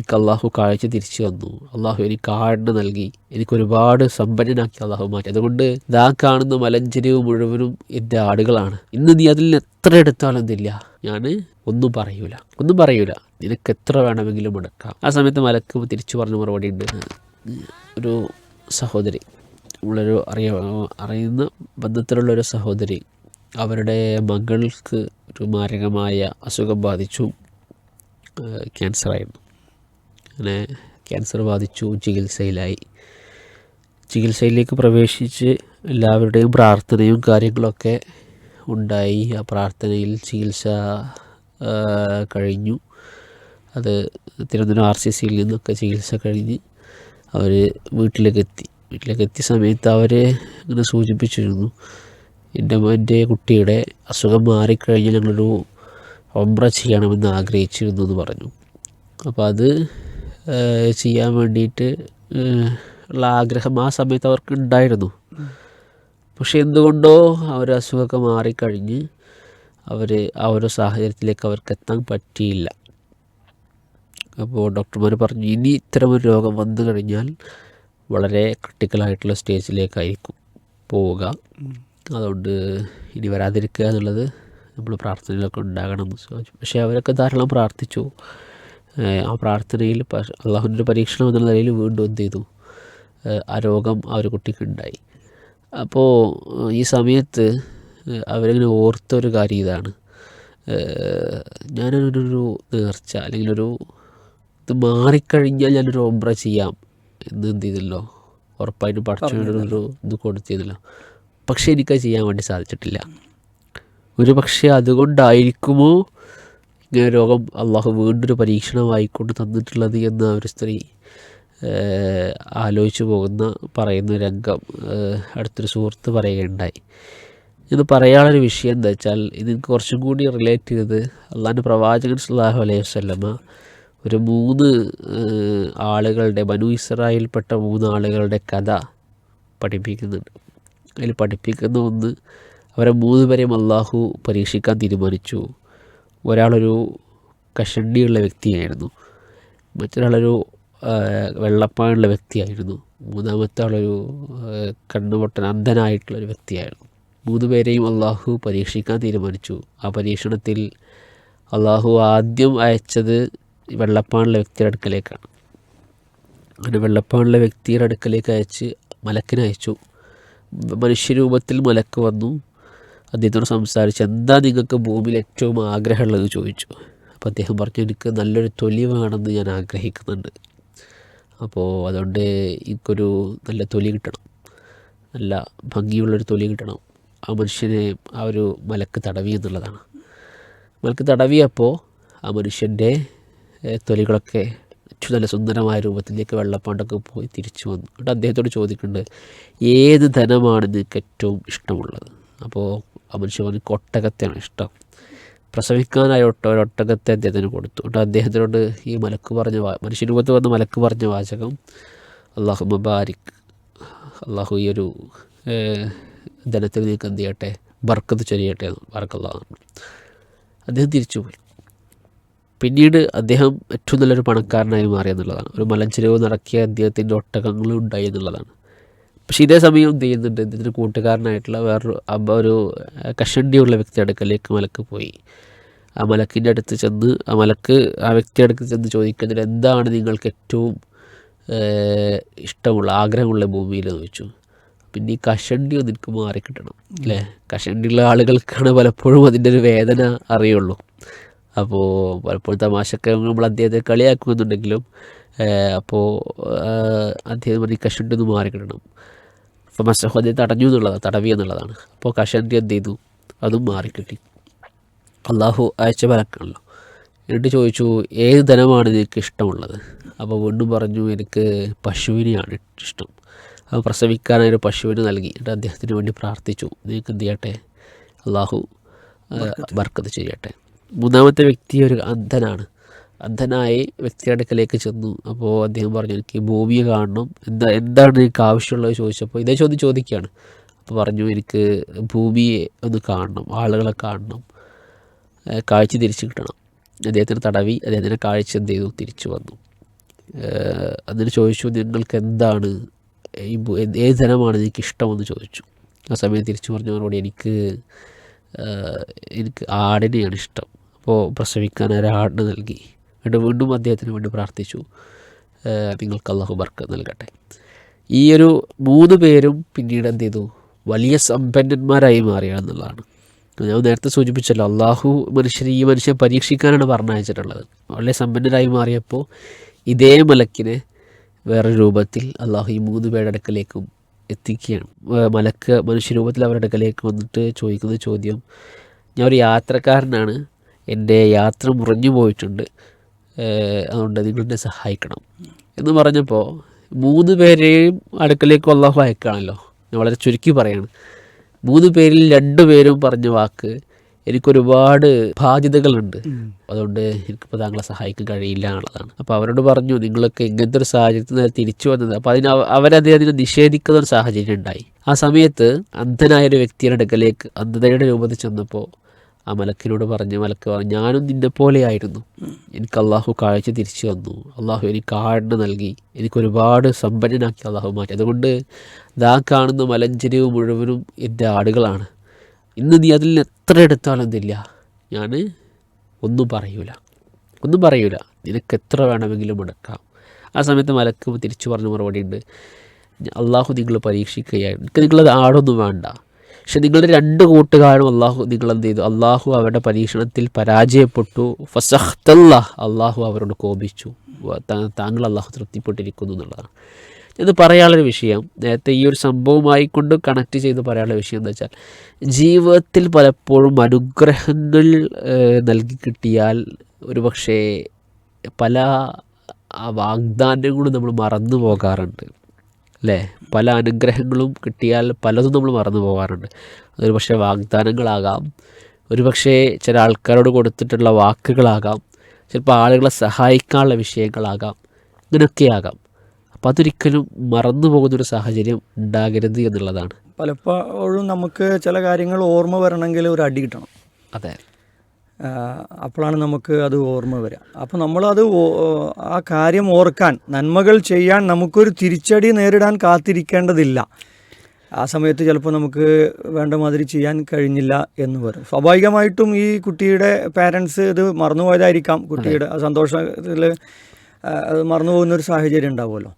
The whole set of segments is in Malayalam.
എനിക്ക് അള്ളാഹു കാഴ്ച തിരിച്ചു തന്നു. അള്ളാഹു എനിക്ക് കാഴ്ച നൽകി. എനിക്ക് ഒരുപാട് സമ്പന്നനാക്കി അള്ളാഹു മാറ്റി. അതുകൊണ്ട് ഇതാ കാണുന്ന മലഞ്ചരിവും മുഴുവനും എന്റെ ആടുകളാണ്. ഇന്ന് നീ അതിൽ എത്ര എടുത്താലും ഇല്ല ഞാൻ ഒന്നും പറയൂല. ഒന്നും പറയൂല. നിനക്ക് എത്ര വേണമെങ്കിലും എടുക്കാം. ആ സമയത്ത് മലക്ക് തിരിച്ചു പറഞ്ഞ മറുപടി ഉണ്ട്. ഒരു സഹോദരി. നമ്മളൊരു അറിയ അറിയുന്ന ബന്ധത്തിലുള്ള ഒരു സഹോദരി. അവരുടെ മകൾക്ക് ഒരു മാരകമായ അസുഖം ബാധിച്ചു. ക്യാൻസറായിരുന്നു അങ്ങനെ ക്യാൻസർ ബാധിച്ചു ചികിത്സയിലായി. ചികിത്സയിലേക്ക് പ്രവേശിച്ച് എല്ലാവരുടെയും പ്രാർത്ഥനയും കാര്യങ്ങളൊക്കെ ഉണ്ടായി. ആ പ്രാർത്ഥനയിൽ ചികിത്സ കഴിഞ്ഞു. അത് തിരുവനന്തപുരം ആർ സി സിയിൽ നിന്നൊക്കെ ചികിത്സ കഴിഞ്ഞ് അവർ വീട്ടിലേക്ക് എത്തി വീട്ടിലേക്ക് എത്തിയ സമയത്ത് അവർ ഇങ്ങനെ സൂചിപ്പിച്ചിരുന്നു എന്റെ എന്റെ കുട്ടിയുടെ അസുഖം മാറിക്കഴിഞ്ഞ് ഞങ്ങളൊരു ഒമ്ര ചെയ്യണമെന്ന് ആഗ്രഹിച്ചിരുന്നു എന്ന് പറഞ്ഞു. അപ്പോൾ അത് ചെയ്യാൻ വേണ്ടിയിട്ട് ഉള്ള ആഗ്രഹം ആ സമയത്ത് അവർക്ക് ഉണ്ടായിരുന്നു. പക്ഷെ എന്തുകൊണ്ടോ അവർ അസുഖമൊക്കെ മാറിക്കഴിഞ്ഞ് അവർ ആ ഒരു സാഹചര്യത്തിലേക്ക് അവർക്ക് എത്താൻ പറ്റിയില്ല. അപ്പോൾ ഡോക്ടർമാർ പറഞ്ഞു ഇനി ഇത്തരമൊരു രോഗം വന്നു കഴിഞ്ഞാൽ വളരെ ക്രിട്ടിക്കലായിട്ടുള്ള സ്റ്റേജിലേക്കായിരിക്കും പോവുക. അതുകൊണ്ട് ഇനി വരാതിരിക്കുക എന്നുള്ളത് നമ്മൾ പ്രാർത്ഥനയിലൊക്കെ ഉണ്ടാകണം. എന്ന് പക്ഷേ അവരൊക്കെ ധാരാളം പ്രാർത്ഥിച്ചു. ആ പ്രാർത്ഥനയിൽ അള്ളാഹുവിന്റെ പരീക്ഷണം എന്ന നിലയിൽ വീണ്ടും എന്ത് ചെയ്തു? ആ രോഗം ആ ഒരു കുട്ടിക്ക് ഉണ്ടായി. അപ്പോൾ ഈ സമയത്ത് അവരിങ്ങനെ ഓർത്തൊരു കാര്യം ഇതാണ്. ഞാനൊരു നേർച്ച അല്ലെങ്കിൽ ഒരു ഇത് മാറിക്കഴിഞ്ഞാൽ ഞാനൊരു ഒമ്പ്ര ചെയ്യാം എന്ന് എന്ത് ചെയ്തല്ലോ? ഉറപ്പായിട്ടും പഠിച്ചൊരു ഇത് കൊടുത്തിരുന്നല്ലോ. പക്ഷേ എനിക്കത് ചെയ്യാൻ വേണ്ടി സാധിച്ചിട്ടില്ല. ഒരു പക്ഷേ അതുകൊണ്ടായിരിക്കുമോ ഇങ്ങനെ രോഗം അള്ളാഹു വീണ്ടൊരു പരീക്ഷണമായിക്കൊണ്ട് തന്നിട്ടുള്ളത് എന്ന് ഒരു സ്ത്രീ ആലോചിച്ചു പോകുന്ന പറയുന്ന രംഗം അടുത്തൊരു സുഹൃത്ത് പറയുകയുണ്ടായി. ഇത് പറയാനുള്ളൊരു വിഷയം എന്താ വെച്ചാൽ ഇതിന് കുറച്ചും കൂടി റിലേറ്റ് ചെയ്ത് അള്ളാഹിന്റെ പ്രവാചകൻ സല്ലാഹു അലൈഹി വസ്ലമ ഒരു മൂന്ന് ആളുകളുടെ ബനു ഇസ്രായേൽപ്പെട്ട മൂന്ന് ആളുകളുടെ കഥ പഠിപ്പിക്കുന്നുണ്ട്. അതിൽ പഠിപ്പിക്കുന്ന ഒന്ന് അവരെ മൂന്ന് പേരെയും അള്ളാഹു പരീക്ഷിക്കാൻ തീരുമാനിച്ചു. ഒരാളൊരു കഷണ്ടിയുള്ള വ്യക്തിയായിരുന്നു. മറ്റൊരാളൊരു വെള്ളപ്പാടുള്ള വ്യക്തിയായിരുന്നു. മൂന്നാമത്തെ ആളൊരു കണ്ണുപൊട്ടൻ അന്ധനായിട്ടുള്ളൊരു വ്യക്തിയായിരുന്നു. മൂന്ന് പേരെയും അള്ളാഹു പരീക്ഷിക്കാൻ തീരുമാനിച്ചു. ആ പരീക്ഷണത്തിൽ അള്ളാഹു ആദ്യം അയച്ചത് വെള്ളപ്പാടുള്ള വ്യക്തിയുടെ അടുക്കലേക്കാണ്. അങ്ങനെ വെള്ളപ്പാടുള്ള വ്യക്തിയുടെ അടുക്കലേക്ക് അയച്ച് മലക്കിനയച്ചു മനുഷ്യരൂപത്തിൽ മലക്ക് വന്നു. അദ്ദേഹത്തോട് സംസാരിച്ച് എന്താ നിങ്ങൾക്ക് ഭൂമിയിൽ ഏറ്റവും ആഗ്രഹമുള്ളത്? ചോദിച്ചു. അപ്പോൾ അദ്ദേഹം പറഞ്ഞു എനിക്ക് നല്ലൊരു തൊലി വേണമെന്ന് ഞാൻ ആഗ്രഹിക്കുന്നുണ്ട്. അപ്പോൾ അതുകൊണ്ട് എനിക്കൊരു നല്ല തൊലി കിട്ടണം. നല്ല ഭംഗിയുള്ളൊരു തൊലി കിട്ടണം. ആ മനുഷ്യനെ ആ ഒരു മലക്ക് തടവി എന്നുള്ളതാണ്. മലക്ക് തടവിയപ്പോൾ ആ മനുഷ്യന്റെ തൊലികളൊക്കെ നല്ല സുന്ദരമായ രൂപത്തിലേക്ക് വെള്ളപ്പാണ്ടൊക്കെ പോയി തിരിച്ചു വന്നു. എന്നിട്ട് അദ്ദേഹത്തോട് ചോദിക്കുന്നുണ്ട് ഏത് ധനമാണ് നിങ്ങൾക്ക് ഏറ്റവും ഇഷ്ടമുള്ളത്? അപ്പോൾ ആ പറഞ്ഞു ഒട്ടകത്തെയാണ് ഇഷ്ടം. പ്രസവിക്കാനായി ഒരു ഒട്ടകത്തെ അദ്ദേഹത്തിന് കൊടുത്തു. എന്നിട്ട് അദ്ദേഹത്തിനോട് ഈ മലക്ക് പറഞ്ഞ വാ മനുഷ്യരൂപത്തിൽ വന്ന് മലക്ക് പറഞ്ഞ വാചകം അള്ളാഹു മുബാരിക് അള്ളാഹു ഈ ഒരു ധനത്തിൽ നിങ്ങൾക്ക് എന്ത് ചെയ്യട്ടെ? ബർക്കത്ത് ചൊരിയട്ടെ എന്ന് ബർക്കല്ലാഹ് അദ്ദേഹം തിരിച്ചുപോയി. പിന്നീട് അദ്ദേഹം ഏറ്റവും നല്ലൊരു പണക്കാരനായി മാറി എന്നുള്ളതാണ്. ഒരു മലഞ്ചെരിവ് നടക്കിയ അദ്ദേഹത്തിന്റെ ഒട്ടകങ്ങളും ഉണ്ടായി എന്നുള്ളതാണ്. പക്ഷേ ഇതേ സമയം എന്ത് ചെയ്യുന്നുണ്ട്? ഇതിന്റെ കൂട്ടുകാരനായിട്ടുള്ള വേറൊരു ഒരു ഏഹ്, കഷണ്ടിയുള്ള വ്യക്തി അടുക്കലേക്ക് മലക്ക് പോയി. ആ മലക്കിന്റെ അടുത്ത് ചെന്ന് ആ മലക്ക് ആ വ്യക്തി അടുത്ത് ചെന്ന് ചോദിക്കുന്നതിൽ എന്താണ് നിങ്ങൾക്ക് ഏറ്റവും ഇഷ്ടമുള്ള ആഗ്രഹമുള്ള ഭൂമിയിൽ എന്ന് ചോദിച്ചു. പിന്നെ ഈ കഷണ്ടി ഒന്ന് എനിക്ക് മാറിക്കിട്ടണം അല്ലേ? കഷണ്ടിയുള്ള ആളുകൾക്കാണ് പലപ്പോഴും അതിന്റെ ഒരു വേദന അറിയുള്ളൂ. അപ്പോൾ പലപ്പോഴും തമാശക്ക നമ്മൾ അദ്ദേഹത്തെ കളിയാക്കുമെന്നുണ്ടെങ്കിലും അപ്പോൾ അദ്ദേഹം പറഞ്ഞ് കഷണ്ടി ഒന്ന് മാറിക്കിട്ടണം അപ്പോൾ മസഹു അദ്ദേഹം തടഞ്ഞു എന്നുള്ളതാണ് തടവി എന്നുള്ളതാണ് അപ്പോൾ കഷണ്ടി എന്ത് ചെയ്തു? അതും മാറിക്കിട്ടി അള്ളാഹു അയച്ച മലക്കാണല്ലോ എന്നിട്ട് ചോദിച്ചു ഏത് ധനമാണ് നിനക്ക് ഇഷ്ടമുള്ളത്? അപ്പോൾ വീണ്ടും പറഞ്ഞു എനിക്ക് പശുവിനെയാണ് ഇഷ്ടം. അപ്പോൾ പ്രസവിക്കാനായി ഒരു പശുവിനെ നൽകി. എന്നിട്ട് അദ്ദേഹത്തിന് വേണ്ടി പ്രാർത്ഥിച്ചു. നിങ്ങൾക്ക് എന്ത് ചെയ്യട്ടെ? അള്ളാഹു ബർക്കത്ത് ചെയ്യട്ടെ. മൂന്നാമത്തെ വ്യക്തി ഒരു അന്ധനാണ്. അന്ധനായി വ്യക്തിയുടെ അടുക്കലേക്ക് ചെന്നു. അപ്പോൾ അദ്ദേഹം പറഞ്ഞു എനിക്ക് ഭൂമിയെ കാണണം. എന്താ എന്താണ് എനിക്ക് ആവശ്യമുള്ളത്? ചോദിച്ചപ്പോൾ ഇതേ ചോദ്യം ചോദിക്കുകയാണ്. അപ്പോൾ പറഞ്ഞു എനിക്ക് ഭൂമിയെ ഒന്ന് കാണണം ആളുകളെ കാണണം. കാഴ്ച തിരിച്ചു കിട്ടണം. അദ്ദേഹത്തിന് തടവി അദ്ദേഹത്തിന്റെ കാഴ്ച എന്ത് ചെയ്തു? തിരിച്ചു വന്നു. അതിന് ചോദിച്ചു നിങ്ങൾക്ക് എന്താണ് ഈ ഏത് ധനമാണ് എനിക്ക് ഇഷ്ടമെന്ന്? ചോദിച്ചു. ആ സമയം തിരിച്ചു പറഞ്ഞവരോട് എനിക്ക് എനിക്ക് ആടിനെയാണ് ഇഷ്ടം. അപ്പോൾ പ്രസവിക്കാൻ ഒരാടിന് നൽകി. എന്നിട്ട് വീണ്ടും അദ്ദേഹത്തിന് വേണ്ടി പ്രാർത്ഥിച്ചു. നിങ്ങൾക്ക് അള്ളാഹു ബർക്ക് നൽകട്ടെ. ഈ ഒരു മൂന്ന് പേരും പിന്നീട് എന്ത് ചെയ്തു? വലിയ സമ്പന്നന്മാരായി മാറിയാണെന്നുള്ളതാണ് ഞാൻ നേരത്തെ സൂചിപ്പിച്ചല്ലോ അള്ളാഹു മനുഷ്യനെ ഈ മനുഷ്യനെ പരീക്ഷിക്കാനാണ് പറഞ്ഞയച്ചിട്ടുള്ളത്. വളരെ സമ്പന്നരായി മാറിയപ്പോൾ ഇതേ മലക്കിനെ വേറെ രൂപത്തിൽ അള്ളാഹു ഈ മൂന്ന് പേരുടെ അടുക്കലേക്കും എത്തിക്കുകയാണ്. മലക്ക് മനുഷ്യരൂപത്തിൽ അവരുടെ അടുക്കലേക്ക് വന്നിട്ട് ചോദിക്കുന്ന ചോദ്യം ഞാൻ ഒരു യാത്രക്കാരനാണ്. എന്റെ യാത്ര മുറിഞ്ഞു പോയിട്ടുണ്ട്. അതുകൊണ്ട് നിങ്ങൾ എന്നെ സഹായിക്കണം. എന്ന് പറഞ്ഞപ്പോൾ മൂന്ന് പേരെയും അടുക്കലേക്ക് അള്ളാഹു അയക്കുകയാണല്ലോ. ഞാൻ വളരെ ചുരുക്കി പറയാണ്. മൂന്ന് പേരിൽ രണ്ടു പേരും പറഞ്ഞ വാക്ക് എനിക്കൊരുപാട് ബാധ്യതകളുണ്ട്. അതുകൊണ്ട് എനിക്കിപ്പോൾ താങ്കളെ സഹായിക്കാൻ കഴിയില്ല എന്നുള്ളതാണ്. അപ്പോൾ അവരോട് പറഞ്ഞു നിങ്ങളൊക്കെ ഇങ്ങനത്തെ ഒരു സാഹചര്യത്തിൽ നിന്ന് തിരിച്ചു വന്നത്. അപ്പോൾ അതിന് അവരതിനെ അതിനെ നിഷേധിക്കുന്ന ഒരു സാഹചര്യം ഉണ്ടായി. ആ സമയത്ത് അന്ധനായ ഒരു വ്യക്തിയുടെ അടുക്കലേക്ക് അന്ധതയുടെ രൂപത്തിൽ ചെന്നപ്പോൾ ആ മലക്കിനോട് പറഞ്ഞു മലക്ക് പറഞ്ഞു ഞാനും നിന്നെ പോലെയായിരുന്നു. എനിക്ക് അള്ളാഹു കാഴ്ച തിരിച്ചു വന്നു അള്ളാഹു എനിക്ക് ആടിനെ നൽകി. എനിക്ക് ഒരുപാട് സമ്പന്നനാക്കി അള്ളാഹു മാറ്റി. അതുകൊണ്ട് ദാ കാണുന്ന മലഞ്ചരിവ് മുഴുവനും എന്റെ ആടുകളാണ്. ഇന്ന് നീ അതിൽ നിന്ന് എത്ര എടുത്താലും ഇല്ല ഞാൻ ഒന്നും പറയൂല. ഒന്നും പറയൂല. നിനക്ക് എത്ര വേണമെങ്കിലും എടുക്കാം ആ സമയത്ത് മലക്ക് തിരിച്ചു പറഞ്ഞ മറുപടി ഉണ്ട്. അള്ളാഹു നിങ്ങൾ പരീക്ഷിക്കുകയായിരുന്നു. എനിക്ക് നിങ്ങളത് ആടൊന്നും വേണ്ട. പക്ഷെ നിങ്ങളുടെ രണ്ട് കൂട്ടുകാരും അള്ളാഹു നിങ്ങൾ എന്ത് ചെയ്തു? അള്ളാഹു അവരുടെ പരീക്ഷണത്തിൽ പരാജയപ്പെട്ടു. ഫസഹ്തല്ല അള്ളാഹു അവരോട് കോപിച്ചു. താങ്കൾ അള്ളാഹു തൃപ്തിപ്പെട്ടിരിക്കുന്നു എന്നുള്ളതാണ്. ഇത് പറയാനുള്ളൊരു വിഷയം. നേരത്തെ ഈ ഒരു സംഭവമായി കൊണ്ട് കണക്ട് ചെയ്ത് പറയാനുള്ള വിഷയം എന്താ വെച്ചാൽ ജീവിതത്തിൽ പലപ്പോഴും അനുഗ്രഹങ്ങൾ നൽകി കിട്ടിയാൽ ഒരു പക്ഷേ പല വാഗ്ദാനങ്ങളും നമ്മൾ മറന്നു പോകാറുണ്ട്. അല്ലേ പല അനുഗ്രഹങ്ങളും കിട്ടിയാൽ പലതും നമ്മൾ മറന്നു പോകാറുണ്ട് അതൊരു പക്ഷേ വാഗ്ദാനങ്ങളാകാം. ഒരു പക്ഷേ ചില ആൾക്കാരോട് കൊടുത്തിട്ടുള്ള വാക്കുകളാകാം. ചിലപ്പോൾ ആളുകളെ സഹായിക്കാനുള്ള വിഷയങ്ങളാകാം. ഇങ്ങനെയൊക്കെയാകാം. അപ്പോൾ അതൊരിക്കലും മറന്നു പോകുന്നൊരു സാഹചര്യം ഉണ്ടാകരുത് എന്നുള്ളതാണ്. പലപ്പോഴും നമുക്ക് ചില കാര്യങ്ങൾ ഓർമ്മ വരണമെങ്കിൽ ഒരു അടി കിട്ടണം. അതെ. അപ്പോഴാണ് നമുക്ക് അത് ഓർമ്മ വരിക. അപ്പോൾ നമ്മളത് ആ കാര്യം ഓർക്കാൻ നന്മകൾ ചെയ്യാൻ നമുക്കൊരു തിരിച്ചടി നേരിടാൻ കാത്തിരിക്കേണ്ടതില്ല. ആ സമയത്ത് ചിലപ്പോൾ നമുക്ക് വേണ്ട മാതിരി ചെയ്യാൻ കഴിഞ്ഞില്ല എന്ന് വരും. സ്വാഭാവികമായിട്ടും ഈ കുട്ടിയുടെ പാരൻസ് ഇത് മറന്നുപോയതായിരിക്കാം. കുട്ടിയുടെ സന്തോഷത്തിൽ അത് മറന്നു പോകുന്നൊരു സാഹചര്യം ഉണ്ടാവുമല്ലോ.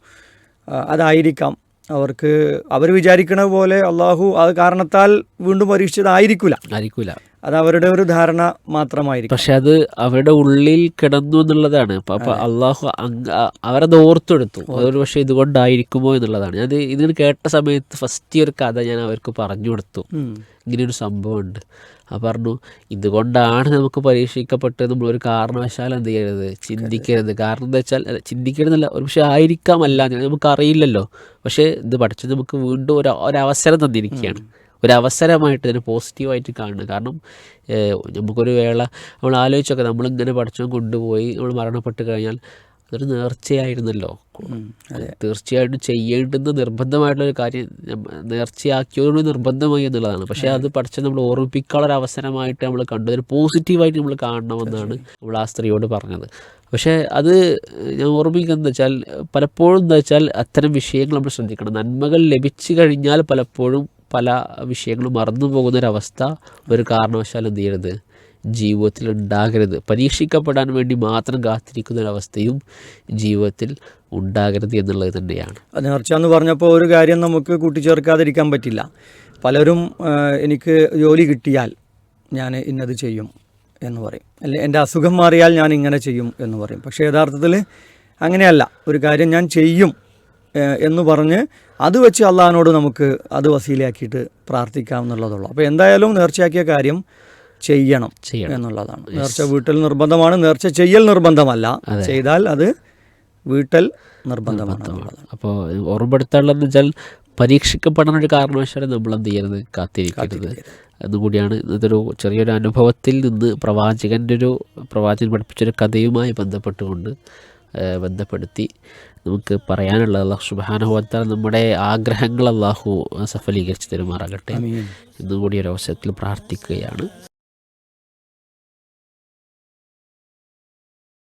അതായിരിക്കാം. അവർക്ക് അവർ വിചാരിക്കണ പോലെ അള്ളാഹു അത് കാരണത്താൽ വീണ്ടും പരീക്ഷിച്ചതായിരിക്കില്ല ആയിരിക്കൂല. അത് അവരുടെ ഒരു ധാരണ മാത്രമായിരിക്കും. പക്ഷെ അത് അവരുടെ ഉള്ളിൽ കിടന്നു എന്നുള്ളതാണ്. അപ്പൊ അപ്പൊ അള്ളാഹു അവരത് ഓർത്തെടുത്തു. അതൊരു പക്ഷെ ഇതുകൊണ്ടായിരിക്കുമോ എന്നുള്ളതാണ്. ഞാൻ ഇതിന് കേട്ട സമയത്ത് ഫസ്റ്റ് ഒരു കഥ ഞാൻ അവർക്ക് പറഞ്ഞു കൊടുത്തു. ഇങ്ങനെയൊരു സംഭവമുണ്ട്. ആ പറഞ്ഞു ഇതുകൊണ്ടാണ് നമുക്ക് പരീക്ഷിക്കപ്പെട്ടത്. നമ്മളൊരു കാരണവശാലും എന്ത് ചെയ്യരുത്? ചിന്തിക്കരുത്. കാരണം എന്താ വെച്ചാൽ ചിന്തിക്കരുതല്ല. ഒരു പക്ഷേ ആയിരിക്കാമല്ല. നമുക്ക് അറിയില്ലല്ലോ പക്ഷേ ഇത് പഠിച്ചത് നമുക്ക് വീണ്ടും ഒരു ഒരവസരം തന്നിരിക്കുകയാണ്. ഒരു അവസരമായിട്ട് ഇതിനെ പോസിറ്റീവായിട്ട് കാണുന്നത് കാരണം നമുക്കൊരു വേള നമ്മൾ ആലോചിച്ചൊക്കെ നമ്മളിങ്ങനെ പഠിച്ചോ കൊണ്ടുപോയി നമ്മൾ മരണപ്പെട്ട് കഴിഞ്ഞാൽ അതൊരു നേർച്ചയായിരുന്നല്ലോ. തീർച്ചയായിട്ടും ചെയ്യേണ്ടുന്ന നിർബന്ധമായിട്ടുള്ളൊരു കാര്യം നേർച്ചയാക്കിയതോട് നിർബന്ധമായി എന്നുള്ളതാണ്. പക്ഷേ അത്. പഠിച്ച നമ്മൾ ഓർമ്മിപ്പിക്കാനുള്ള അവസരമായിട്ട് നമ്മൾ കണ്ടു അതിന് പോസിറ്റീവായിട്ട് നമ്മൾ കാണണമെന്നാണ് നമ്മൾ ആ സ്ത്രീയോട് പറഞ്ഞത്. പക്ഷേ അത് ഞാൻ ഓർമ്മിക്കുന്നത് വെച്ചാൽ പലപ്പോഴും എന്താ വെച്ചാൽ അത്തരം വിഷയങ്ങൾ നമ്മൾ ശ്രദ്ധിക്കണം. നന്മകൾ ലഭിച്ചു കഴിഞ്ഞാൽ പലപ്പോഴും പല വിഷയങ്ങളും മറന്നു പോകുന്നൊരവസ്ഥ ഒരു കാരണവശാലും എന്ത് ചെയ്യരുത്? ജീവിതത്തിൽ ഉണ്ടാകരുത് പരീക്ഷിക്കപ്പെടാൻ വേണ്ടി മാത്രം കാത്തിരിക്കുന്ന ഒരവസ്ഥയും ജീവിതത്തിൽ ഉണ്ടാകരുത് എന്നുള്ളത് തന്നെയാണ്. നേർച്ച എന്ന് പറഞ്ഞപ്പോൾ ഒരു കാര്യം നമുക്ക് കൂട്ടിച്ചേർക്കാതിരിക്കാൻ പറ്റില്ല. പലരും എനിക്ക് ജോലി കിട്ടിയാൽ ഞാൻ ഇന്നത് ചെയ്യും എന്ന് പറയും. അല്ലെ എന്റെ അസുഖം മാറിയാൽ ഞാൻ ഇങ്ങനെ ചെയ്യും എന്ന് പറയും. പക്ഷേ യഥാർത്ഥത്തിൽ അങ്ങനെയല്ല. ഒരു കാര്യം ഞാൻ ചെയ്യും. എന്ന് പറഞ്ഞ് അത് വെച്ച് അള്ളഹാനോട് നമുക്ക് അത് വസീലയാക്കിയിട്ട് പ്രാർത്ഥിക്കാം എന്നുള്ളതുള്ളൂ. അപ്പോൾ എന്തായാലും നേർച്ചയാക്കിയ കാര്യം ചെയ്യണം ചെയ്യണം. എന്നുള്ളതാണ്. നേർച്ച വീട്ടിൽ നിർബന്ധമാണ്. നേർച്ച ചെയ്യൽ നിർബന്ധമല്ല. ചെയ്താൽ അത് വീട്ടൽ നിർബന്ധമാണ് അപ്പോൾ ഓർമ്മപ്പെടുത്താനുള്ളതെന്ന് വെച്ചാൽ പരീക്ഷിക്കപ്പെടാൻ ഒരു കാരണവശാലും നമ്മൾ എന്ത് ചെയ്യരുത്? കാത്തിരിക്കരുത്. എന്നുകൂടിയാണ് ഇതൊരു ചെറിയൊരു അനുഭവത്തിൽ നിന്ന് പ്രവാചകന്റെ ഒരു പ്രവാചകൻ പഠിപ്പിച്ചൊരു കഥയുമായി ബന്ധപ്പെട്ടുകൊണ്ട് ബന്ധപ്പെടുത്തി നമുക്ക് പറയാനുള്ളത് അള്ളാഹു സുബാനുഭവത്താൽ നമ്മുടെ ആഗ്രഹങ്ങൾ അള്ളാഹു സഫലീകരിച്ച് തരുമാറാകട്ടെ. എന്നുകൂടി ഒരു അവസരത്തിൽ പ്രാർത്ഥിക്കുകയാണ്.